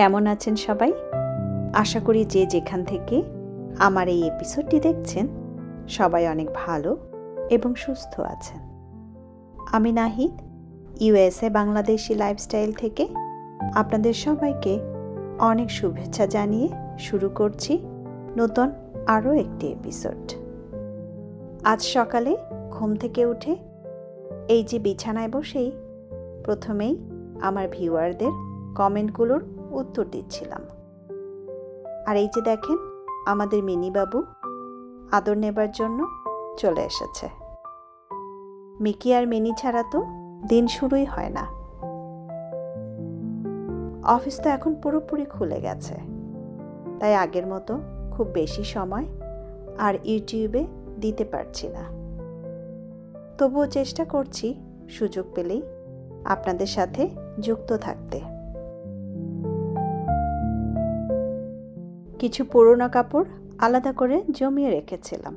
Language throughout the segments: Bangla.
কেমন আছেন সবাই? আশা করি যে যেখান থেকে আমার এই এপিসোডটি দেখছেন, সবাই অনেক ভালো এবং সুস্থ আছেন। আমি নাহিদ ইউএসএ বাংলাদেশি লাইফস্টাইল থেকে আপনাদের সবাইকে অনেক শুভেচ্ছা জানিয়ে শুরু করছি নতুন আরও একটি এপিসোড আজ সকালে ঘুম থেকে উঠে এই যে বিছানায় বসেই প্রথমেই আমার ভিউয়ারদের কমেন্টগুলোর উত্তর দিচ্ছিলাম। আর এই যে দেখেন, আমাদের মিনিবাবু আদর নেবার জন্য চলে এসেছে। মিকি আর মিনি ছাড়া তো দিন শুরুই হয় না। অফিস তো এখন পুরোপুরি খুলে গেছে। তাই আগের মতো খুব বেশি সময় আর ইউটিউবে দিতে পারছি না। তবুও চেষ্টা করছি সুযোগ পেলেই আপনাদের সাথে যুক্ত থাকতে। কিছু পুরোনো কাপড় আলাদা করে জমিয়ে রেখেছিলাম।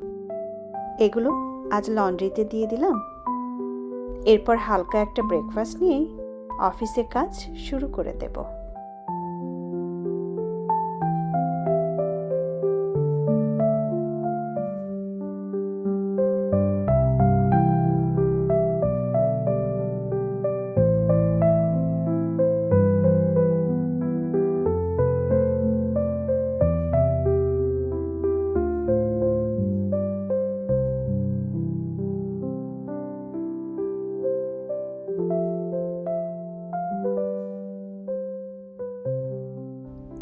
এগুলো আজ লন্ড্রিতে দিয়ে দিলাম। এরপর হালকা একটা ব্রেকফাস্ট নিয়েই অফিসে কাজ শুরু করে দেব।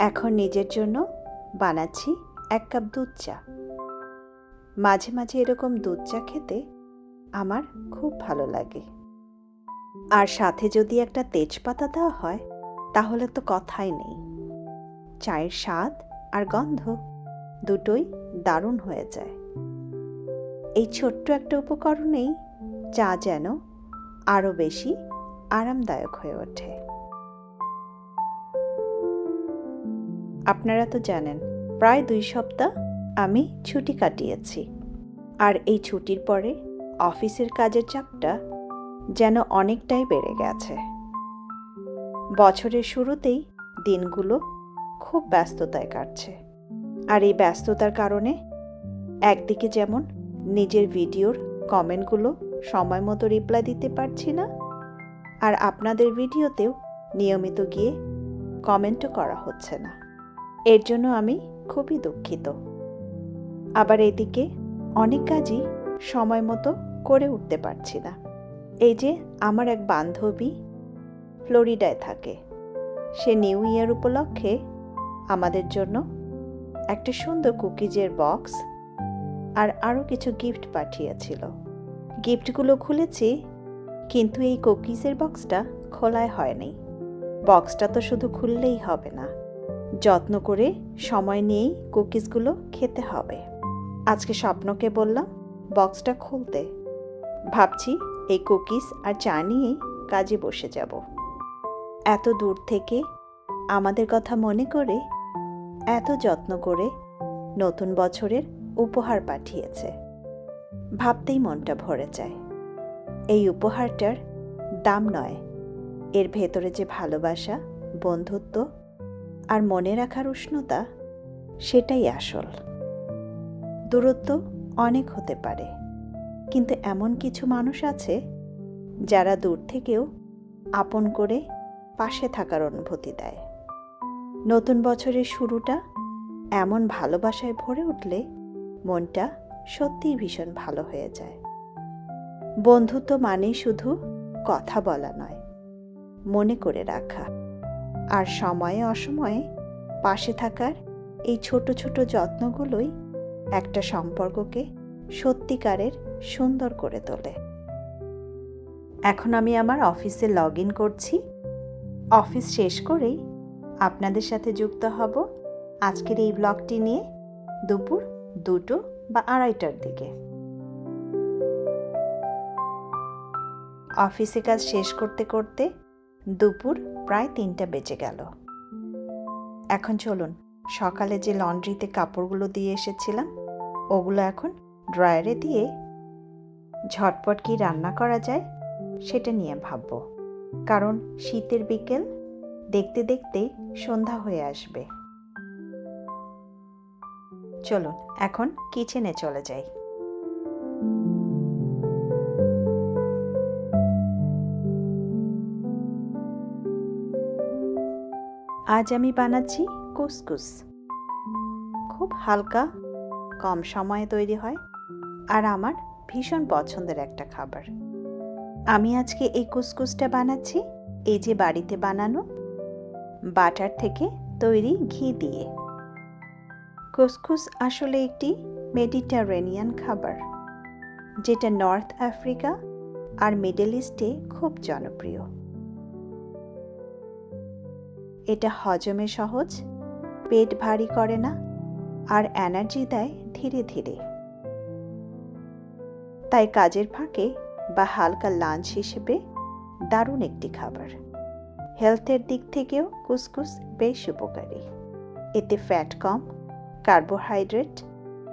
এখন নিজের জন্য বানাচ্ছি এক কাপ দুধ চা। মাঝে মাঝে এরকম দুধ চা খেতে আমার খুব ভালো লাগে। আর সাথে যদি একটা তেজপাতা দেওয়া হয়, তাহলে তো কথাই নেই। চায়ের স্বাদ আর গন্ধ দুটোই দারুণ হয়ে যায়। এই ছোট্ট একটা উপকরণেই চা যেন আরও বেশি আরামদায়ক হয়ে ওঠে। আপনারা তো জানেন, প্রায় দুই সপ্তাহ আমি ছুটি কাটিয়েছি। আর এই ছুটির পরে অফিসের কাজের চাপটা যেন অনেকটাই বেড়ে গেছে। বছরের শুরুতেই দিনগুলো খুব ব্যস্ততায় কাটছে। আর এই ব্যস্ততার কারণে একদিকে যেমন নিজের ভিডিওর কমেন্টগুলো সময় মতো রিপ্লাই দিতে পারছি না, আর আপনাদের ভিডিওতেও নিয়মিত গিয়ে কমেন্টও করা হচ্ছে না। এর জন্য আমি খুবই দুঃখিত। আবার এদিকে অনেক কাজই সময় মতো করে উঠতে পারছি না। এই যে আমার এক বান্ধবী ফ্লোরিডায় থাকে। সে নিউ ইয়ার উপলক্ষে আমাদের জন্য একটা সুন্দর কুকিজের বক্স আর আরও কিছু গিফট পাঠিয়েছিল। গিফটগুলো খুলেছি, কিন্তু এই কুকিজের বক্সটা খোলায় হয়নি। বক্সটা তো শুধু খুললেই হবে না। যত্ন করে সময় নিয়েই কুকিজগুলো খেতে হবে। আজকে স্বপ্নকে বললাম, বক্সটা খুলতে। ভাবছি এই কুকিজ আর চা নিয়েই কাজে বসে যাব। এত দূর থেকে আমাদের কথা মনে করে এত যত্ন করে নতুন বছরের উপহার পাঠিয়েছে। ভাবতেই মনটা ভরে যায়। এই উপহারটার দাম নয়। এর ভেতরে যে ভালোবাসা, বন্ধুত্ব আর মনে রাখার উষ্ণতা সেটাই আসল। দূরত্ব অনেক হতে পারে, কিন্তু এমন কিছু মানুষ আছে যারা দূর থেকেও আপন করে পাশে থাকার অনুভূতি দেয়। নতুন বছরের শুরুটা এমন ভালোবাসায় ভরে উঠলে মনটা সত্যিই ভীষণ ভালো হয়ে যায়। বন্ধুত্ব মানেই শুধু কথা বলা নয়, মনে করে রাখা। আর সময়ে অসময়ে পাশে থাকার এই ছোট ছোট যত্নগুলোই একটা সম্পর্ককে সত্যিকারের সুন্দর করে তোলে। এখন আমি আমার অফিসে লগ ইন করছি। অফিস শেষ করেই আপনাদের সাথে যুক্ত হব আজকের এই ব্লগটি নিয়ে দুপুর দুটো বা আড়াইটার দিকে। অফিসে কাজ শেষ করতে করতে দুপুর প্রায় তিনটা বেজে গেল। এখন চলুন, সকালে যে লন্ড্রিতে কাপড়গুলো দিয়ে এসেছিলাম, ওগুলো এখন ড্রয়ারে দিয়ে ঝটপট কি রান্না করা যায় সেটা নিয়ে ভাববো। কারণ শীতের বিকেল, দেখতে দেখতে সন্ধ্যা হয়ে আসবে। চলুন, এখন কিচেনে চলে যাই। আজ আমি বানাচ্ছি কুসকুস। খুব হালকা, কম সময়ে তৈরি হয় আর আমার ভীষণ পছন্দের একটা খাবার। আমি আজকে এই কুসকুসটা বানাচ্ছি, এই যে বাড়িতে বানানো বাটার থেকে তৈরি ঘি দিয়ে। কুসকুস আসলে একটি মেডিটারেনিয়ান খাবার, যেটা নর্থ আফ্রিকা আর মিডল ইস্টে খুব জনপ্রিয়। এটা হজমে সহজ, পেট ভারী করে না, আর এনার্জি দেয় ধীরে ধীরে। তাই কাজের ফাঁকে বা হালকা লাঞ্চ হিসেবে দারুণ একটি খাবার। হেলথের দিক থেকেও কুসকুস বেশ উপকারী। এতে ফ্যাট কম কার্বোহাইড্রেট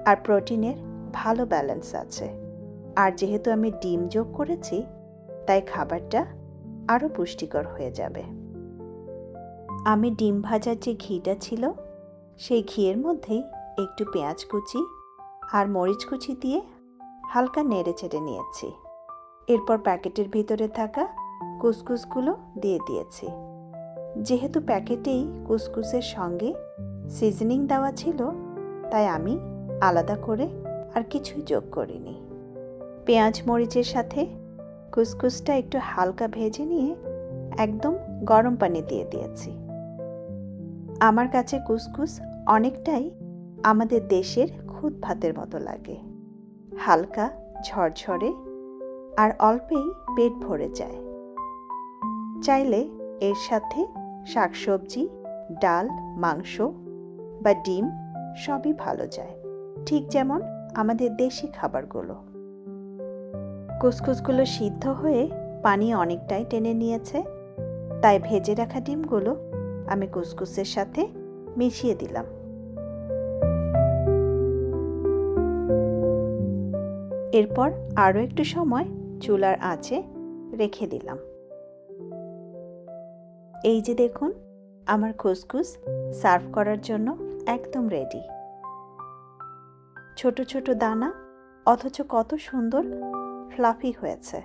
আর প্রোটিনের ভালো ব্যালেন্স আছে। আর যেহেতু আমি ডিম যোগ করেছি, তাই খাবারটা আরও পুষ্টিকর হয়ে যাবে। আমি ডিম ভাজার যে ঘিটা ছিল, সেই ঘিয়ের মধ্যে একটু পেঁয়াজ কুচি আর মরিচ কুচি দিয়ে হালকা নেড়ে চেড়ে নিয়েছি। এরপর প্যাকেটের ভিতরে থাকা কুসকুসগুলো দিয়ে দিয়েছি। যেহেতু প্যাকেটেই কুসকুসের সঙ্গে সিজনিং দেওয়া ছিল, তাই আমি আলাদা করে আর কিছুই যোগ করিনি। পেঁয়াজ মরিচের সাথে কুসকুসটা একটু হালকা ভেজে নিয়ে একদম গরম পানি দিয়ে দিয়েছি। আমার কাছে কুসকুস অনেকটাই আমাদের দেশের খুদ ভাতের মতো লাগে। হালকা, ঝরঝরে আর অল্পেই পেট ভরে যায়। চাইলে এর সাথে শাকসবজি, ডাল, মাংস বা ডিম সবই ভালো যায়। ঠিক যেমন আমাদের দেশি খাবারগুলো। কুসকুসগুলো সিদ্ধ হয়ে পানি অনেকটাই টেনে নিয়েছে, তাই ভেজে রাখা ডিমগুলো আমি কুসকুসের সাথে মিশিয়ে দিলাম। এরপর আরও একটু সময় চুলার আঁচে রেখে দিলাম। এই যে দেখুন, আমার খুসখুস সার্ভ করার জন্য একদম রেডি। ছোট ছোট দানা, অথচ কত সুন্দর ফ্লাফি হয়েছে।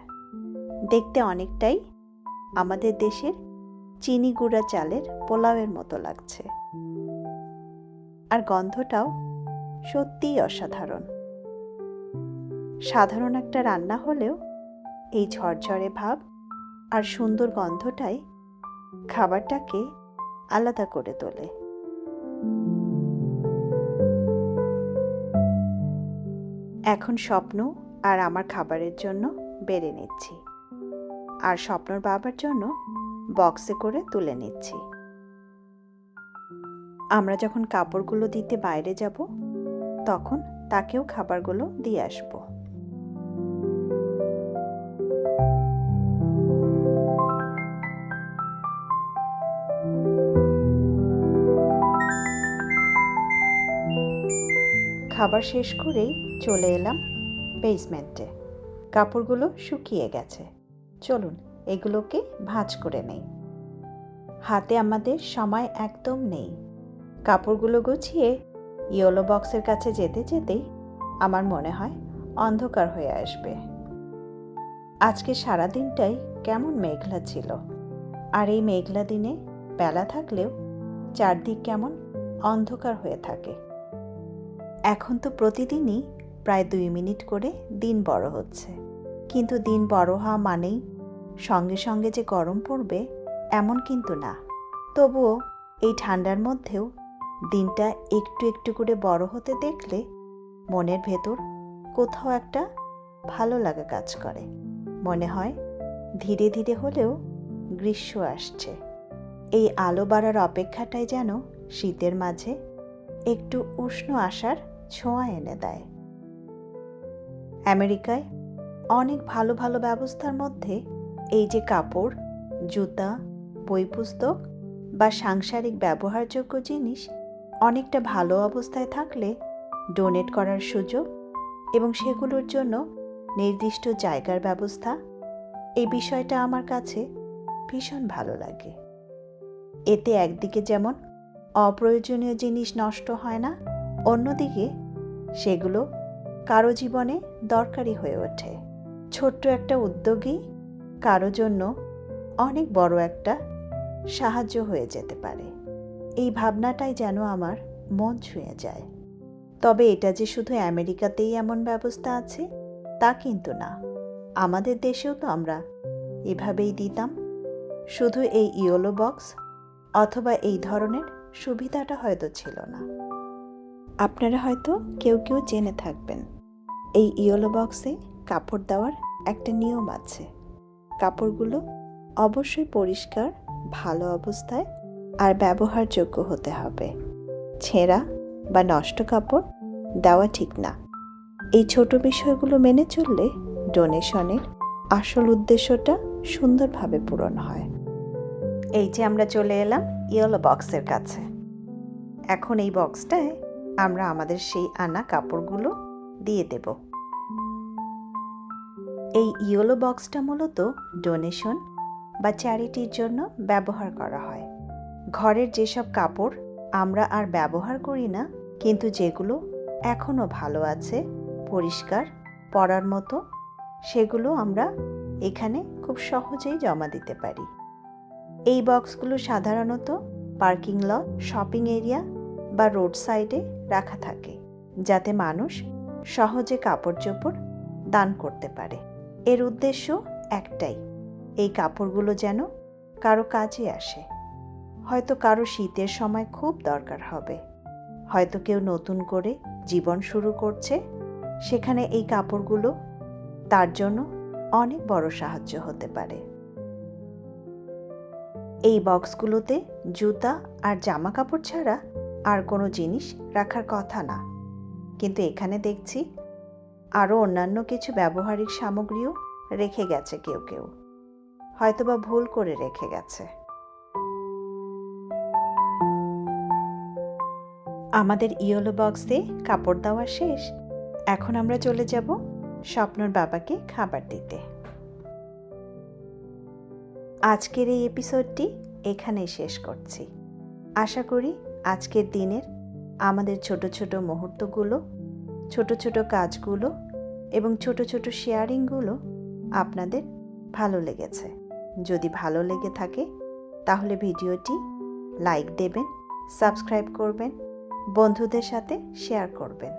দেখতে অনেকটাই আমাদের দেশের চিনি গুঁড়া চালের পোলাওয়ের মতো লাগছে। আর গন্ধটাও সত্যিই অসাধারণ। সাধারণ একটা রান্না হলেও এই ঝরঝরে ভাব আর সুন্দর গন্ধটাই খাবারটাকে আলাদা করে তোলে। এখন স্বপ্ন আর আমার খাবারের জন্য বেড়ে নিচ্ছি। আর স্বপ্নর বাবার জন্য বক্সে করে তুলে নিচ্ছি। আমরা যখন কাপড়গুলো দিতে বাইরে যাব, তখন তাকেও খাবারগুলো দিয়ে আসব। খাবার শেষ করেই চলে এলাম বেসমেন্টে কাপড়গুলো শুকিয়ে গেছে। চলুন এগুলোকে ভাঁজ করে নেই। হাতে আমাদের সময় একদম নেই। কাপড়গুলো গুছিয়ে ইয়েলো বক্সের কাছে যেতে যেতেই আমার মনে হয় অন্ধকার হয়ে আসবে। আজকে সারা দিনটাই কেমন মেঘলা ছিল। আর এই মেঘলা দিনে বেলা থাকলেও চারদিক কেমন অন্ধকার হয়ে থাকে। এখন তো প্রতিদিনই প্রায় দুই মিনিট করে দিন বড় হচ্ছে। কিন্তু দিন বড় হওয়া মানেই সঙ্গে সঙ্গে যে গরম পড়বে, এমন কিন্তু না। তবুও এই ঠান্ডার মধ্যেও দিনটা একটু একটু করে বড় হতে দেখলে মনের ভেতর কোথাও একটা ভালো লাগা কাজ করে। মনে হয় ধীরে ধীরে হলেও গ্রীষ্ম আসছে। এই আলো বাড়ার অপেক্ষাটাই যেন শীতের মাঝে একটু উষ্ণ আসার ছোঁয়া এনে দেয়। আমেরিকায় অনেক ভালো ভালো ব্যবস্থার মধ্যে এই যে কাপড়, জুতা বই পুস্তক বা সাংসারিক ব্যবহারযোগ্য জিনিস, অনেকটা ভালো অবস্থায় থাকলে ডোনেট করার সুযোগ এবং সেগুলোর জন্য নির্দিষ্ট জায়গার ব্যবস্থা, এই বিষয়টা আমার কাছে ভীষণ ভালো লাগে। এতে একদিকে যেমন অপ্রয়োজনীয় জিনিস নষ্ট হয় না, অন্যদিকে সেগুলো কারও জীবনে দরকারি হয়ে ওঠে। ছোট্ট একটা উদ্যোগই কারও জন্য অনেক বড় একটা সাহায্য হয়ে যেতে পারে। এই ভাবনাটাই যেন আমার মন ছুঁয়ে যায়। তবে এটা যে শুধু আমেরিকাতেই এমন ব্যবস্থা আছে, তা কিন্তু না। আমাদের দেশেও তো আমরা এভাবেই দিতাম। শুধু এই ইয়োলো বক্স অথবা এই ধরনের সুবিধাটা হয়তো ছিল না। আপনারা হয়তো কেউ কেউ জেনে থাকবেন, এই ইয়োলো বক্সে কাপড় দেওয়ার একটা নিয়ম আছে। কাপড়গুলো অবশ্যই পরিষ্কার, ভালো অবস্থায় আর ব্যবহারযোগ্য হতে হবে। ছেঁড়া বা নষ্ট কাপড় দেওয়া ঠিক না। এই ছোট বিষয়গুলো মেনে চললে ডোনেশনের আসল উদ্দেশ্যটা সুন্দরভাবে পূরণ হয়। এই যে আমরা চলে এলাম ইয়েলো বক্সের কাছে। এখন এই বক্সটায় আমরা আমাদের সেই আনা কাপড়গুলো দিয়ে দেব। এই ইয়েলো বক্সটা মূলত ডোনেশন বা চ্যারিটির জন্য ব্যবহার করা হয়। ঘরের যেসব কাপড় আমরা আর ব্যবহার করি না, কিন্তু যেগুলো এখনও ভালো আছে, পরিষ্কার, পরার মতো, সেগুলো আমরা এখানে খুব সহজেই জমা দিতে পারি। এই বক্সগুলো সাধারণত পার্কিং লট, শপিং এরিয়া বা রোড সাইডে রাখা থাকে, যাতে মানুষ সহজে কাপড় চোপড় দান করতে পারে। এর উদ্দেশ্য একটাই, এই কাপড়গুলো যেন কারও কাজে আসে। হয়তো কারও শীতের সময় খুব দরকার হবে। হয়তো কেউ নতুন করে জীবন শুরু করছে। সেখানে এই কাপড়গুলো তার জন্য অনেক বড় সাহায্য হতে পারে। এই বক্সগুলোতে জুতা আর জামা কাপড় ছাড়া আর কোনো জিনিস রাখার কথা না। কিন্তু এখানে দেখছি আরও অন্যান্য কিছু ব্যবহারিক সামগ্রীও রেখে গেছে কেউ কেউ। হয়তোবা ভুল করে রেখে গেছে। আমাদের ইয়েলো বক্সে কাপড় দেওয়া শেষ। এখন আমরা চলে যাব স্বপ্নর বাবাকে খাবার দিতে। আজকের এই এপিসোডটি এখানেই শেষ করছি। আশা করি আজকের দিনের আমাদের ছোট ছোট মুহূর্তগুলো, ছোট ছোট কাজগুলো এবং ছোট ছোট শেয়ারিংগুলো আপনাদের ভালো লেগেছে। যদি ভালো লেগে থাকে, তাহলে ভিডিওটি লাইক দেবেন, সাবস্ক্রাইব করবেন, বন্ধুদের সাথে শেয়ার করবেন।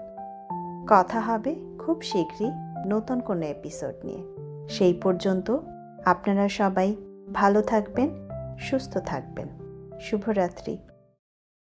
কথা হবে খুব শীঘ্রই নতুন কোনো এপিসোড নিয়ে। সেই পর্যন্ত আপনারা সবাই ভালো থাকবেন, সুস্থ থাকবেন। শুভরাত্রি।